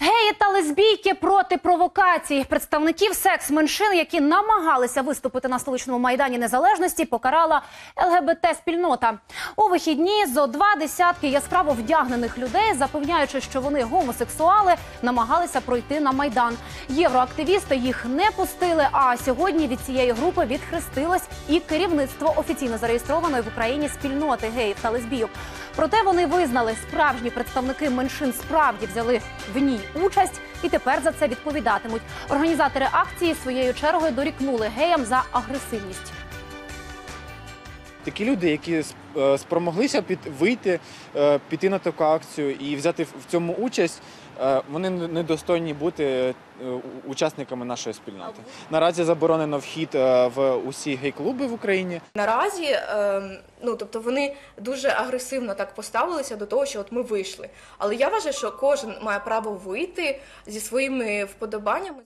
Геї та лесбійки проти провокацій. Представників секс-меншин, які намагалися виступити на столичному майдані незалежності, покарала ЛГБТ-спільнота. У вихідні зо два десятки яскраво вдягнених людей, запевняючи, що вони гомосексуали, намагалися пройти на майдан. Євроактивісти їх не пустили. А сьогодні від цієї групи відхрестилось і керівництво офіційно зареєстрованої в Україні спільноти геїв та лесбійок. Проте вони визнали, справжні представники меншин справді взяли в ній участь і тепер за це відповідатимуть. Організатори акції своєю чергою дорікнули геям за агресивність. Такі люди, які е, спромоглися під вийти, е, піти на таку акцію і взяти в цьому участь, е, вони не- недостойні бути учасниками нашої спільноти. Наразі заборонено вхід в усі гей-клуби в Україні. Наразі, ем, ну тобто вони дуже агресивно так поставилися до того, що от ми вийшли. Але я вважаю, що кожен має право вийти зі своїми вподобаннями.